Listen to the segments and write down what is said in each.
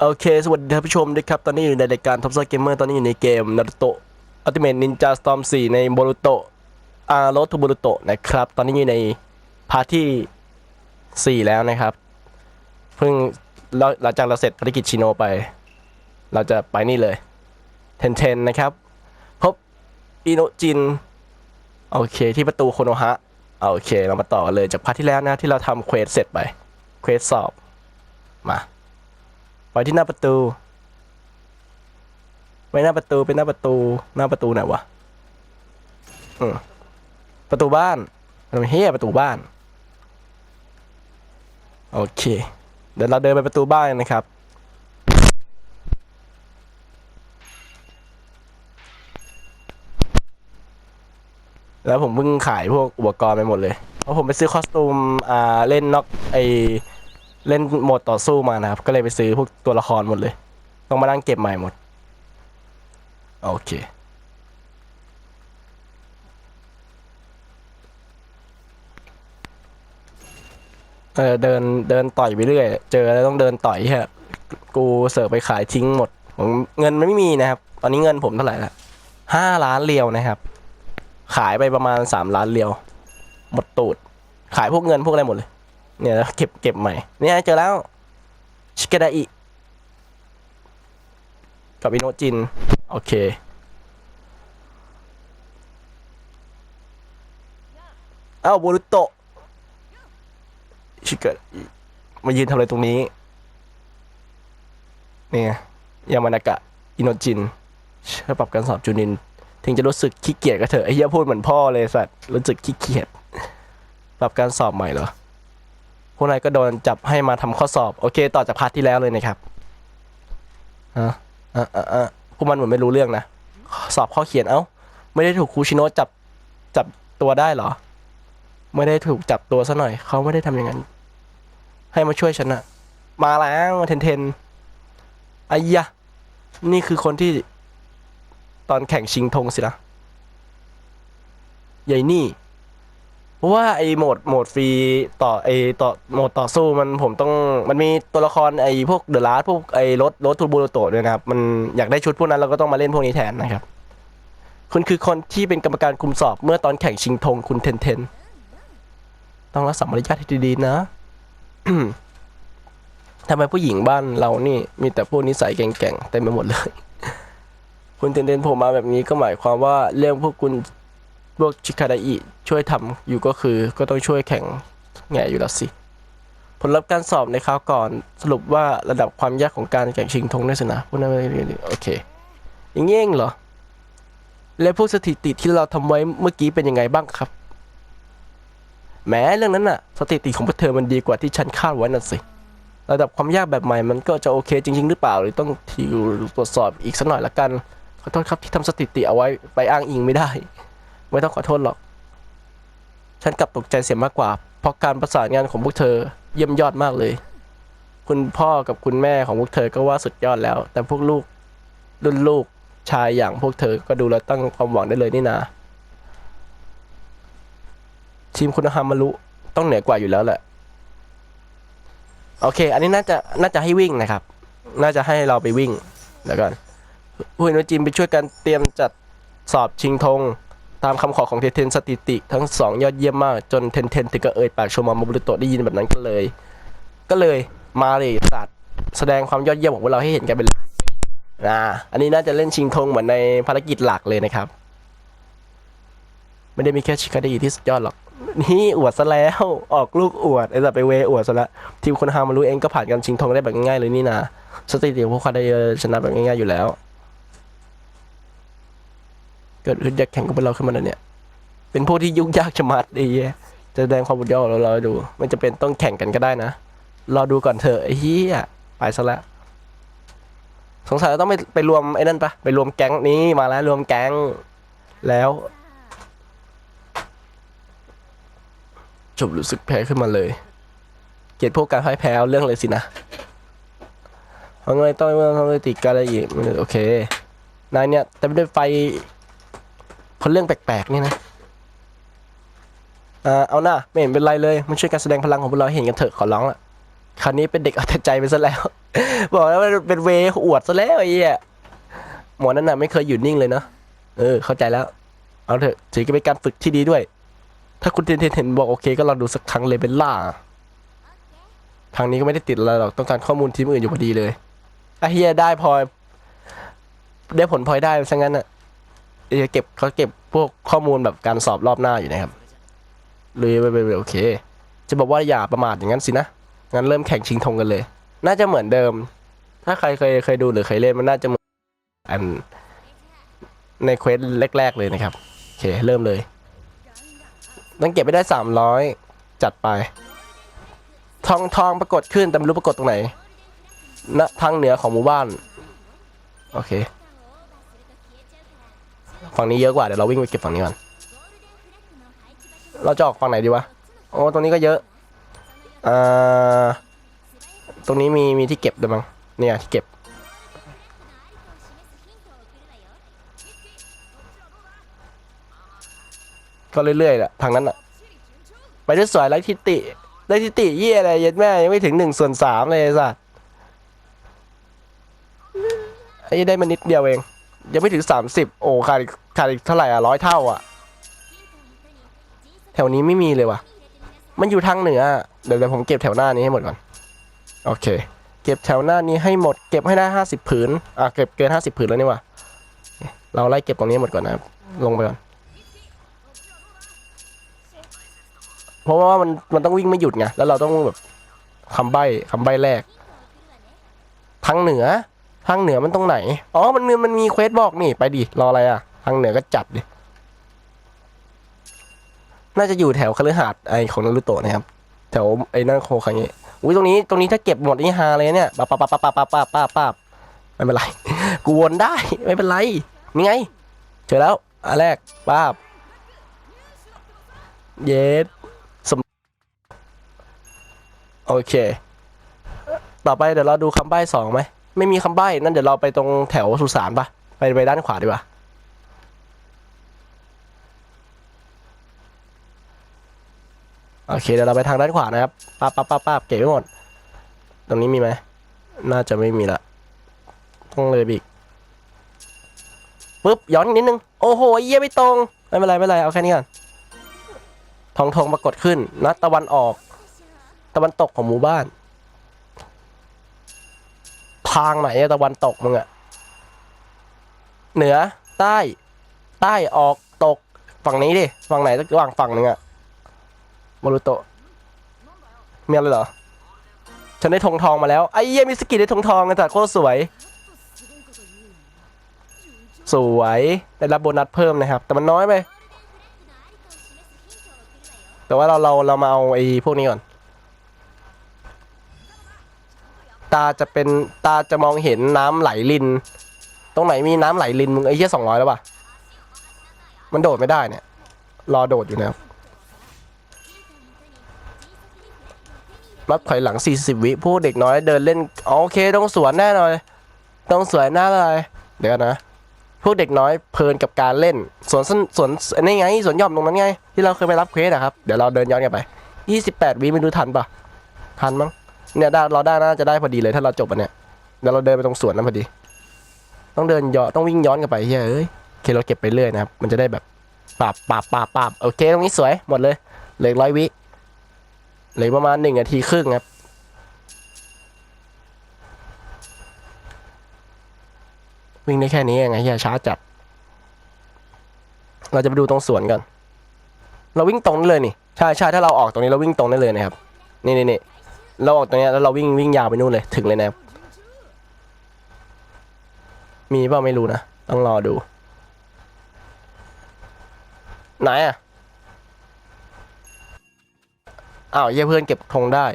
โอเค สวัสดีท่านผู้ชมด้วยครับ ตอนนี้อยู่ในรายการท็อปซ e เกมเมอร์ตอนนี้อยู่ในเกมนารูโตะอัลติเม e นินจาสตอม4ในโบรุโตะอาร์โรทูโบรุโตะนะครับ ตอนนี้อยู่ในพาร์ทที่ 4 แล้วนะครับ เพิ่งหลังจากเราเสร็จภารกิจชิโนไป เราจะไปนี่เลยเทนเทนนะครับ พบอิโนจิน โอเค ที่ประตูโคโนฮะ โอเค เรามาต่อเลยจากพาร์ทที่แล้วนะ ที่เราทำเควสเสร็จไป เควสสอบ มา ไปที่หน้าประตู ไปหน้าประตูไปหน้าประตู หน้าประตูไหนวะอืมประตูบ้านมันเฮียประตูบ้าน โอเค เดี๋ยวเราเดินไปประตูบ้านนะครับ แล้วผมเพิ่งขายพวกอุปกรณ์ไปหมดเลย เพราะผมไปซื้อคอสตูม อ่า เล่นน็อกไอ เล่นโหมดต่อสู้มานะครับ ก็เลยไปซื้อพวกตัวละครหมดเลย ต้องมานั่งเก็บใหม่หมด โอเค เออเดินเดินต่อยไปเรื่อย เจอแล้วต้องเดินต่อยฮะกูเสิร์ฟไปขายทิ้งหมดผมเงินไม่มีนะครับ ตอนนี้เงินผมเท่าไหร่ละห้าล้านเรียวนะครับ ขายไปประมาณสามล้านเรียว หมดตูด ขายพวกเงินพวกอะไรหมดเลย เนี่ยแล้วเก็บเก็บใหม่ เนี่ยเจอแล้ว ชิเกดาอิ กับอินโนจิน โอเค เอ้าโบรุโตะ ชิเกดาอิ มายืนทำอะไรตรงนี้ เนี่ยยามานากะ อินโนจินช่วยปรับการสอบจูนิน ถึงจะรู้สึกขี้เกียจก็เถอะไอ้เหี้ยพูดเหมือนพ่อเลยสัตว์รู้สึกขี้เกียจปรับการสอบใหม่เหรอ พวกนายก็โดนจับให้มาทำข้อสอบ โอเค ต่อจากพาร์ทที่แล้วเลยนะครับฮะอะอะอะพวกมันเหมือนไม่รู้เรื่องนะ สอบข้อเขียนเอ้า ไม่ได้ถูกครูชิโนะจับจับตัวได้เหรอ ไม่ได้ถูกจับตัวซะหน่อย เขาไม่ได้ทำอย่างนั้น ให้มาช่วยฉันอะมาแล้วมาเทนเทนไอ้ยะ นี่คือคนที่ตอนแข่งชิงธงสินะใหญ่นี่ ราะว่าไอ้โหมดโหมดฟรีต่อไอ้ต่อโหมดต่อสู้มันผมต้องมันมีตัวละครไอ้พวกเดอะลาร์พวกไอ้รถรถทูบูโรโตะด้วยนะครับ มันอยากได้ชุดพวกนั้นเราก็ต้องมาเล่นพวกนี้แทนนะครับ คุณคือคนที่เป็นกรรมการคุมสอบเมื่อตอนแข่งชิงธงคุณเทนเทน ต้องรักษามารยาทให้ดีๆนะทำไมผู้หญิงบ้านเรานี่มีแต่พวกนิสัยแก่งๆเต็มไปหมดเลย คุณเทนเทนผมมาแบบนี้ก็หมายความว่าเรื่องพวกคุณ พวกชิคาดาอิช่วยทำอยู่ก็คือก็ต้องช่วยแข่งแง่อยู่แล้วสิ ผลลัพธ์การสอบในคราวก่อนสรุปว่าระดับความยากของการแข่งชิงธงได้สินะพวกนั้นโอเค อย่างนี้เองเหรอ แล้วพวกสถิติที่เราทำไว้เมื่อกี้เป็นยังไงบ้างครับแหม้เรื่องนั้นน่ะ สถิติของพวกเธอมันดีกว่าที่ฉันคาดไว้น่ะสิ ระดับความยากแบบใหม่มันก็จะโอเคจริง ๆ หรือเปล่า หรือต้องทีตรวจสอบอีกสักหน่อยละกัน ขอโทษครับที่ทำสถิติเอาไว้ไปอ้างอิงไม่ได้ ไม่ต้องขอโทษหรอก ฉันกลับตกใจเสียมากกว่า เพราะการประสานงานของพวกเธอเยี่ยมยอดมากเลย คุณพ่อกับคุณแม่ของพวกเธอก็ว่าสุดยอดแล้ว แต่พวกลูกรุ่นลูกชายอย่างพวกเธอก็ดูแล้วตั้งความหวังได้เลยนี่นาทีมคุณฮามารุต้องเหนือกว่าอยู่แล้วแหละ โอเค อันนี้น่าจะน่าจะให้วิ่งนะครับ น่าจะให้เราไปวิ่งเดี๋ยวก่อนผู้เห็นว่าจีมไปช่วยกันเตรียมจัดสอบชิงธง ตามคำขอของเทนเทนสถิติ ทั้งสองยอดเยี่ยมมาก จนเทนเทนถึงกับเอ่ยปากชมมาโมบุรุโตะได้ยินแบบนั้นก็เลย ก็เลยมาเลยสัตว์แสดงความยอดเยี่ยมของพวกเราให้เห็นกันไปเลยนะอันนี้น่าจะเล่นชิงธงเหมือนในภารกิจหลักเลยนะครับ ไม่ได้มีแค่ชิคาดีที่สุดยอดหรอกนี่อวดซะแล้วออกลูกอวดไอ้สัตว์ไปเวอวดซะแล้วทีมคนฮามารู้เองก็ผ่านการชิงธงได้แบบง่ายๆเลยนี่นะสถิติของพวกเขาได้ชนะแบบง่ายๆอยู่แล้ว เกิดขึ้นอยากแข่งกับพวกเราขึ้นมาเนี่ย เป็นพวกที่ยุ่งยากชะมัดไอ้เหี้ยจะแสดงความบุญยอดเราเราดูไม่จะเป็นต้องแข่งกันก็ได้นะรอดูก่อนเถอะไอ้เหี้ยไปซะแล้วสงสัยเราต้องไปไปรวมไอ้นั่นปะไปรวมแก๊งนี้มาแล้วรวมแก๊งแล้วจบรู้สึกแพ้ขึ้นมาเลย เกลียดพวกการพ่ายแพ้เรื่องเลยสินะเพราะไงต้องต้องติดกันอะไรอีกโอเคนายเนี่ยแต่ไม่ได้ไฟ คนเรื่องแปลกๆนี่นะอเอาหน้าไม่เห็นเป็นไรเลย มันช่วยการแสดงพลังของพวกเราเห็นกันเถอะขอร้องละคราวนี้เป็นเด็กเอาแต่ใจไปซะแล้ว บอกแล้วมันเป็นเวอวดซะแล้วไอ้เหี้ยหมอนั่นน่ะไม่เคยหยุดนิ่งเลยเนาะเออ เข้าใจแล้ว เอาเถอะถือเป็นการฝึกที่ดีด้วย ถ้าคุณเทนเทนเห็นบอกโอเค ก็ลองดูสักครั้งเลยเป็นล่าทางนี้ก็ไม่ได้ติดอะไรหรอกต้องการข้อมูลทีมอื่นอยู่พอดีเลยไอ้เฮียได้พลอยได้ผลพลอยได้ซะงั้นอะ เอ้ยเก็บเขาเก็บพวกข้อมูลแบบการสอบรอบหน้าอยู่นะครับเลยไปไปโอเค จะบอกว่าอย่าประมาทอย่างนั้นสินะงั้นเริ่มแข่งชิงธงกันเลย น่าจะเหมือนเดิม ถ้าใครเคยเคยดูหรือเคยเล่นมันน่าจะเหมือนอันในเควสแรก ๆ เลยนะครับโอเคเริ่มเลยต้องเก็บไปได้สามร้อยจัดไป ทองทองปรากฏขึ้นแต่ไม่รู้ปรากฏตรงไหนณทางเหนือของหมู่บ้าน โอเค ฝั่งนี้เยอะกว่าเดี๋ยวเราวิ่งไปเก็บฝั่งนี้ก่อนเราจะออกฝั่งไหนดีวะโอ้ตรงนี้ก็เยอะอ่าตรงนี้มีมีที่เก็บด้วยมั้งเนี่ยที่เก็บก็เรื่อยๆแหละทางนั้นอะไปได้สวยไรทิติได้ทิติเยี่ยอะไรเย็ดแม่ยังไม่ถึงหนึ่งส่วนสามเลยไอ้สัสไอ้ได้มานิดเดียวเอง ยังไม่ถึงสามสิบโอ้ขาดอีกขาดอีกเท่าไหร่อะร้อยเท่าอะ แถวนี้ไม่มีเลยว่ะ มันอยู่ทางเหนือ เดี๋ยวเดี๋ยวผมเก็บแถวหน้านี้ให้หมดก่อน โอเค เก็บแถวหน้านี้ให้หมด เก็บให้ได้ห้าสิบผืน อะเก็บเกินห้าสิบผืนแล้วนี่ว่ะ เราไล่เก็บตรงนี้หมดก่อนนะครับ ลงไปก่อน เพราะว่ามันมันต้องวิ่งไม่หยุดไง แล้วเราต้องแบบคำใบ้คำใบ้แรก ทางเหนือ ทางเหนือมันตรงไหน อ๋อ มันมีมันมีเควสบอกนี่ ไปดิ รออะไรอะ ทางเหนือก็จัดดิ น่าจะอยู่แถวคฤหาสน์ไอของนารุโตะนะครับ แถวไอ้นั่นโคคังเงะอุ้ยตรงนี้ตรงนี้ถ้าเก็บหมดนี่ฮาเลยเนี่ยปั๊บปั๊บปั๊บปั๊บปั๊บปั๊บปั๊บปั๊บไม่เป็นไร กูวนได้ ไม่เป็นไร นี่ไง เจอแล้วอันแรกปั๊บเย็ดโอเค ต่อไปเดี๋ยวเราดูคำใบ้สองไหม ไม่มีคำใบ้นั่นเดี๋ยวเราไปตรงแถวสุสานปะไปไปด้านขวาดีกว่าโอเคเดี๋ยวเราไปทางด้านขวานะครับปั๊บปั๊บปั๊บปั๊บเก็บไว้หมด ตรงนี้มีไหมน่าจะไม่มีละต้องเลยไปอีกปุ๊บย้อนนิดนึง โอ้โหเยี่ยไม่ตรง ไม่เป็นไรไม่เป็นไรเอาแค่นี้ก่อนทองทองปรากฏขึ้นนัดตะวันออก ตะวันตกของหมู่บ้าน ทางไหนตะวันตกมึงอะเหนือใต้ ใต้ออกตกฝั่งนี้ดิฝั่งไหนระหว่างฝั่งหนึ่งอะมารุโตะมีอะไรเหรอ ฉันได้ธงทองมาแล้วไอ้เยี่ยมิสกิได้ธงทองกันแต่โคตรสวย สวยได้รับโบนัสเพิ่มนะครับ แต่มันน้อยไปแต่ว่าเราเราเรามาเอาไอ้พวกนี้ก่อน ตาจะเป็นตาจะมองเห็นน้ำไหลลิน ตรงไหนมีน้ำไหลลินมึงไอ้เหี้ยสองร้อยแล้วป่ะ มันโดดไม่ได้เนี่ย รอโดดอยู่นะครับรับถอยหลัง 40 วิพวกเด็กน้อยเดินเล่นออโอเคต้องสวนแน่นอนต้องสวนหน้าอะไรเดี๋ยวนะพวกเด็กน้อยเพลินกับการเล่นสวนสนสวนอันนี้ไงสวนหย่อมตรงนั้นไง ที่เราเคยไปรับเควสอะครับ เดี๋ยวเราเดินย้อนกลันไป 28 วิไม่รู้ทันปะทันมั้ง เนี่ยได้เราได้น่าจะได้พอดีเลยถ้าเราจบอันเนี้ยเดี๋ยวเราเดินไปตรงสวนนั้นพอดี ต้องเดินย้อนต้องวิ่งย้อนกลันไปเฮ้ยเอ้ยโอเคเราเก็บไปเรื่อยนะครับมันจะได้แบบปาบปาบปาบปาบโอเคตรงนี้สวยหมดเลยเหลือร้อยวิเหลือประมาณหนึ่งนาทีครึ่งครับวิ่งได้แค่นี้เองไงเฮียช้าจัด เราจะไปดูตรงสวนกัน เราวิ่งตรงได้เลยนี่ ใช่ใช่ถ้าเราออกตรงนี้เราวิ่งตรงได้เลยนะครับ นี่นี่นี่ เราออกตรงนี้แล้วเราวิ่งวิ่งยาวไปนู่นเลยถึงเลยนะครับมีเปล่าไม่รู้นะต้องรอดู ไหนอะอ้าวเยี่ยเพื่อนเก็บธงได้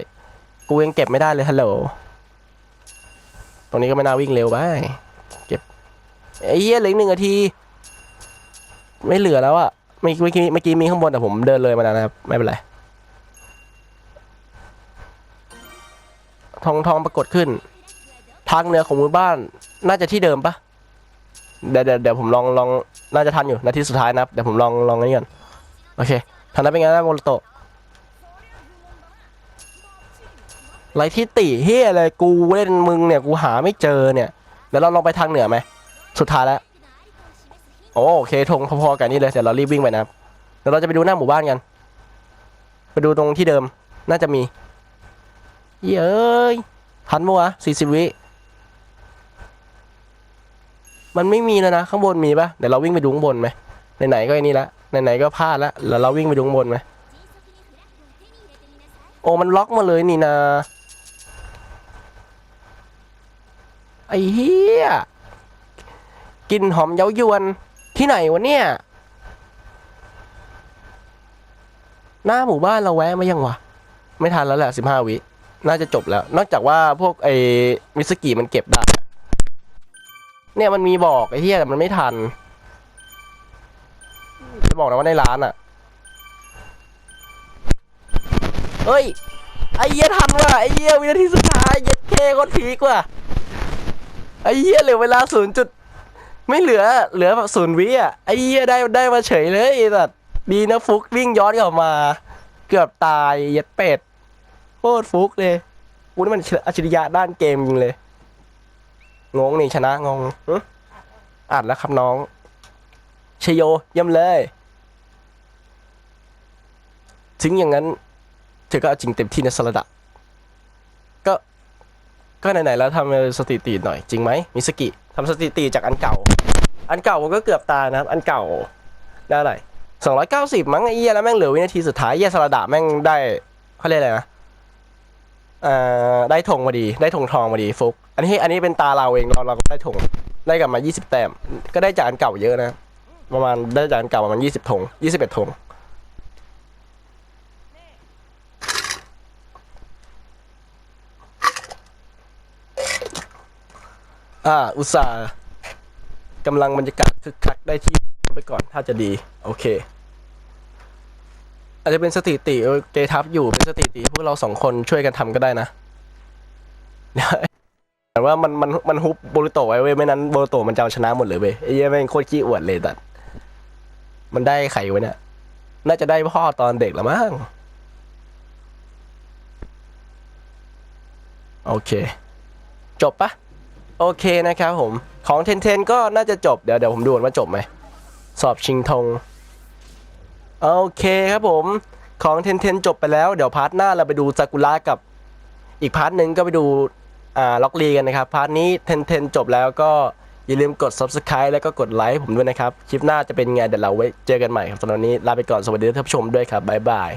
กูยังเก็บไม่ได้เลยฮัลโหลตรงนี้ก็ไม่น่าวิ่งเร็วไปเก็บไอ้เหี้ยเหลืออกหนึ่งนาที ไม่เหลือแล้วอะไม่เมื่อกี้เมื่อกี้มีข้างบนแต่ผมเดินเลยมาแล้วนะครับ ไม่เป็นไร ทองทองปรากฏขึ้น ทางเหนือของหมู่บ้าน น่าจะที่เดิมปะเดี๋ยวเดี๋ยวผมลองลองน่าจะทันอยู่นาทีสุดท้ายนะเดี๋ยวผมลองลองนี่ก่อนโอเคทางนั้นเป็นไงนะโมโรโตะไรที่ติเฮียอะไรกูเล่นมึงเนี่ยกูหาไม่เจอเนี่ยเดี๋ยวเราลองไปทางเหนือไหมสุดท้ายแล้วโอโอเคทงพอๆกันนี่เลยเดี๋ยวเรารีบวิ่งไปนะครับเดี๋ยวเราจะไปดูหน้าหมู่บ้านกัน ไปดูตรงที่เดิมน่าจะมี เย้ยทันปะวะสี่สิบวิ มันไม่มีแล้วนะ ข้างบนมีปะเดี๋ยวเราวิ่งไปดูข้างบนไหมไหนๆก็ไอ้นี่ละไหนๆก็พลาดละแล้วเราวิ่งไปดูข้างบนไหมโอ้มันล็อกมาเลยนี่นะไอ้เหี้ยกลินหอมเย้ายวนที่ไหนวะเนี่ย หน้าหมู่บ้านเราแวะมายังวะ ไม่ทันแล้วแหละสิบห้าวิ น่าจะจบแล้ว นอกจากว่าพวกไอ้มิสกิมันเก็บได้ เนี่ยมันมีบอกไอ้เหี้ยแต่มันไม่ทัน จะบอกนะว่าในร้านอะ เฮ้ย ไอ้เหี้ยทันว่ะ ไอ้เหี้ยวินาทีสุดท้ายเย็ดเคก็พีกว่ะ ไอ้เหี้ยเหลือเวลาศูนย์จุด ไม่เหลือ เหลือแบบศูนย์วิอะ ไอ้เหี้ยได้ได้มาเฉยเลยไอ้สัตดีนะฟุกวิ่งย้อนกลับมา เกือบตายเย็ดเป็ด โคตรฟุกเลยกูนี่มันอัจฉริยะด้านเกมจริงเลย งงนี่ชนะงงอ่านแล้วครับน้องชโยเยี่ยมเลย ถึงอย่างนั้น เธอก็เอาจริงเต็มที่ในสลัดะ ก็ ก็ไหนๆแล้วทำสถิติหน่อยจริงไหมมิสกิทำสถิติจากอันเก่า อันเก่าผมก็เกือบตายนะครับ อันเก่าได้อะไรสองร้อยเก้าสิบมั้งไอ้เหี้ยแล้วแม่งเหลือวินาทีสุดท้ายเหี้ยสลัดะแม่งได้เขาเรียกอะไรนะ เอ่อได้ธงมาดี ได้ธงทองมาดีฟุก อันนี้อันนี้เป็นตาเราเองเราเราก็ได้ธงได้กลับมายี่สิบแต้ม ก็ได้จากอันเก่าเยอะนะ ประมาณได้จากอันเก่าประมาณยี่สิบธงยี่สิบเอ็ดธงอ่า อุตส่าห์กำลังบรรยากาศคึกคักได้ที่ไปก่อนถ้าจะดี โอเค อาจจะเป็นสถิติเออเกทับอยู่เป็นสถิติพวกเราสองคนช่วยกันทำก็ได้นะแต่ว่ามันมันมันฮุบโบรุโตไว้เว้ยไม่นั้นโบรุโตมันจะเอาชนะหมดเลยเว้ยไอ้เหี้ยแม่งโคตรขี้อวดเลยแต่มันได้ไขไว้เนี่ยน่าจะได้พ่อตอนเด็กละมั้งโอเค จบปะโอเคนะครับผม ของเทนเทนก็น่าจะจบเดี๋ยวเดี๋ยวผมดูก่อนว่าจบไหม สอบชิงธง โอเคครับผมของเทนเทนจบไปแล้ว เดี๋ยวพาร์ทหน้าเราไปดูซากุระกับอีกพาร์ทหนึ่งก็ไปดูอ่าล็อกลีกันนะครับ พาร์ทนี้เทนเทนจบแล้วก็อย่าลืมกด subscribe แล้วก็กดไลค์ผมด้วยนะครับ คลิปหน้าจะเป็นไงเดี๋ยวเราไว้เจอกันใหม่ครับสำหรับวันนี้ลาไปก่อนสวัสดีท่านผู้ชมด้วยครับบ๊ายบาย